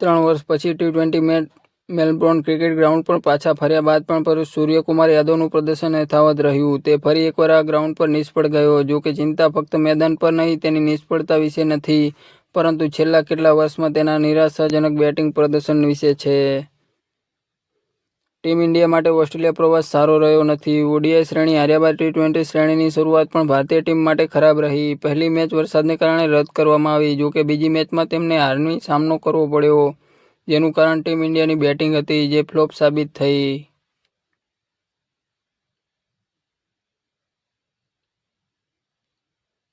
ત્રણ વર્ષ પછી T twenty match Melbourne cricket ground પર પાછા ફર્યા બાદ પણ સૂર્યકુમાર યાદવનું પ્રદર્શન યથાવત રહ્યું. તે ફરી એકવાર આ ગ્રાઉન્ડ પર નિષ્ફળ ગયો, જો કે ચિંતા ફક્ત મેદાન પર નહીં, તેની નિષ્ફળતા વિશે નથી. પરંતુ છેલ્લા કેટલા વર્ષમાં તેના નિરાશાજનક બેટિંગ પ્રદર્શન વિશે છે. ટીમ ઇન્ડિયા માટે ઓસ્ટ્રેલિયા પ્રવાસ સારો રહ્યો નથી. ઓડીઆઈ શ્રેણી હાર્યા ટી ટ્વેન્ટી શ્રેણીની શરૂઆત પણ ભારતીય ટીમ માટે ખરાબ રહી. પહેલી મેચ વરસાદને કારણે રદ કરવામાં આવી. જોકે બીજી મેચમાં તેમને હારની સામનો કરવો પડ્યો, જેનું કારણ ટીમ ઇન્ડિયાની બેટિંગ હતી, જે ફ્લોપ સાબિત થઈ.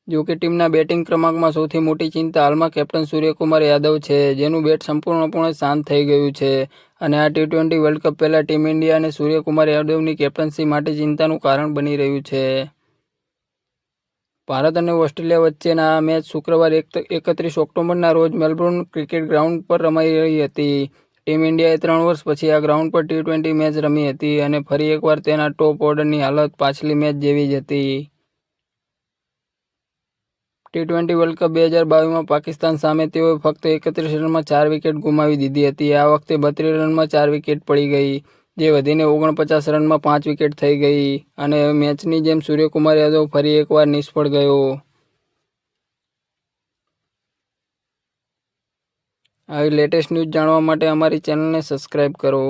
જોકે ટીમના બેટિંગ ક્રમાંકમાં સૌથી મોટી ચિંતા હાલમાં કેપ્ટન સૂર્યકુમાર યાદવ છે. જેનું બેટ સંપૂર્ણપણે શાંત થઈ ગયું છે. અને આ ટી ટ્વેન્ટી વર્લ્ડ કપ પહેલાં ટીમ ઇન્ડિયા અને સૂર્યકુમાર યાદવની કેપ્ટનશી માટે ચિંતાનું કારણ બની રહ્યું છે. ભારત અને ઓસ્ટ્રેલિયા વચ્ચેના આ મેચ શુક્રવાર એકત્રીસ ઓક્ટોબરના રોજ મેલબોર્ન ક્રિકેટ ગ્રાઉન્ડ પર રમાઈ રહી હતી. ટીમ ઇન્ડિયાએ ત્રણ વર્ષ પછી આ ગ્રાઉન્ડ પર ટી ટ્વેન્ટી મેચ રમી હતી અને ફરી એકવાર તેના ટોપ ઓર્ડરની હાલત પાછલી મેચ જેવી જ હતી. ટી ટ્વેન્ટી વર્લ્ડ કપ બે હજાર બાવીસમાં પાકિસ્તાન સામે તેઓએ ફક્ત એકત્રીસ રનમાં ચાર વિકેટ ગુમાવી દીધી હતી. આ વખતે બત્રીસ રનમાં ચાર વિકેટ પડી ગઈ, જે વધીને ઓગણપચાસ રનમાં પાંચ વિકેટ થઈ ગઈ અને મેચની જેમ સૂર્યકુમાર યાદવ ફરી એકવાર નિષ્ફળ ગયો. આવી લેટેસ્ટ ન્યૂઝ જાણવા માટે અમારી ચેનલને સબસ્ક્રાઈબ કરો.